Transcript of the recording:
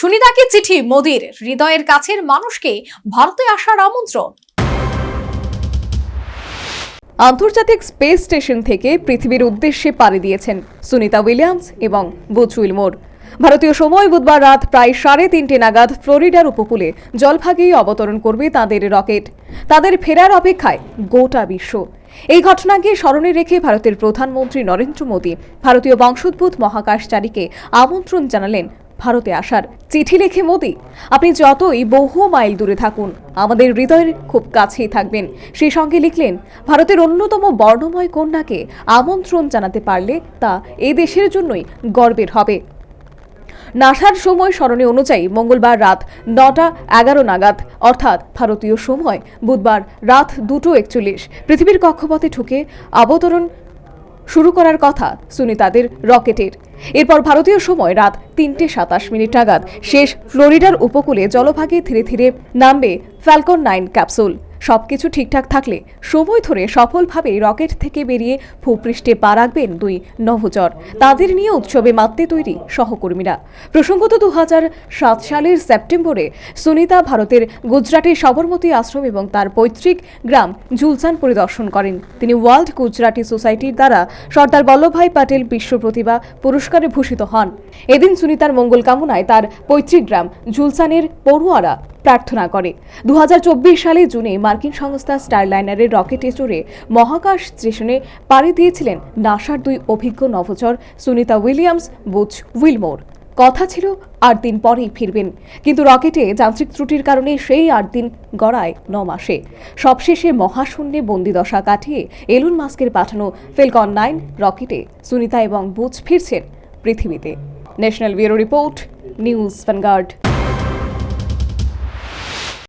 সুনিতাকে চিঠি মোদির হৃদয়ের কাছের মানুষকে ভারতে আসার আমন্ত্রণ। আন্তর্জাতিক স্পেস স্টেশন থেকে পৃথিবীর উদ্দেশ্যে পাড়ি দিয়েছেন সুনিতা উইলিয়ামস এবং বুচ উইলমোর। ভারতীয় সময় বুধবার রাত প্রায় সাড়ে তিনটে নাগাদ ফ্লোরিডার উপকূলে জলভাগেই অবতরণ করবে তাদের রকেট। তাদের ফেরার অপেক্ষায় গোটা বিশ্ব। এই ঘটনাকে স্মরণে রেখে ভারতের প্রধানমন্ত্রী নরেন্দ্র মোদী ভারতীয় বংশোদ্ভূত মহাকাশচারীকে আমন্ত্রণ জানালেন ভারতে আসার চিঠি লিখে মোদি, আপনি যতই বহু মাইল দূরে থাকুন, আমাদের হৃদয়ের খুব কাছেই থাকবেন। সেই সঙ্গে লিখলেন, ভারতের অন্যতম বর্ণময় কন্যাকে আমন্ত্রণ জানাতে পারলে তা এ দেশের জন্যই গর্বের হবে। নাসার সময় স্মরণে অনুযায়ী মঙ্গলবার রাত নটা এগারো নাগাদ, অর্থাৎ ভারতীয় সময়, বুধবার রাত দুটো একচল্লিশ, পৃথিবীর কক্ষপথে ঢুকে অবতরণ শুরু করার কথা সুনিতাদের রকেটের। এরপর ভারতীয় সময় রাত তিনটে সাতাশ মিনিট নাগাদ শেষ ফ্লোরিডার উপকূলে জলভাগে ধীরে ধীরে নামবে ফ্যালকন নাইন ক্যাপসুল। সবকিছু ঠিকঠাক থাকলে সময় ধরে সফলভাবে রকেট থেকে বেরিয়ে ভূপৃষ্ঠে পা রাখবেন দুই নভোচর। তাদের নিয়ে উৎসবে মাততে তৈরি সহকর্মীরা। প্রসঙ্গত দু সাত সালের সেপ্টেম্বরে সুনিতা ভারতের গুজরাটের সবরমতী আশ্রম এবং তার পৈতৃক গ্রাম জুলসান পরিদর্শন করেন। তিনি ওয়ার্ল্ড গুজরাটি সোসাইটির দ্বারা সর্দার বল্লভভাই প্যাটেল বিশ্ব প্রতিভা পুরস্কারে ভূষিত হন। এদিন সুনিতার মঙ্গল কামনায় তার পৈতৃক গ্রাম জুলসানের পড়ুয়ারা প্রার্থনা করে। দু সালে জুনে মার্কিন সংস্থা স্টারলাইনারের রকেটে চড়ে মহাকাশ স্টেশনে পাড়ি দিয়েছিলেন নাসার দুই অভিজ্ঞ নভোচর সুনিতা উইলিয়ামস, বুচ উইলমোর। কথা ছিল, আট দিন পরেই ফিরবেন। কিন্তু রকেটে যান্ত্রিক ত্রুটির কারণে সেই আট দিন গড়ায় ন মাসে। সবশেষে মহাশূন্যে বন্দিদশা কাটিয়ে এলুন মাস্কের পাঠানো ফেলকন নাইন রকেটে সুনিতা এবং বুচ ফিরছেন পৃথিবীতে। National bureau report, news vanguard.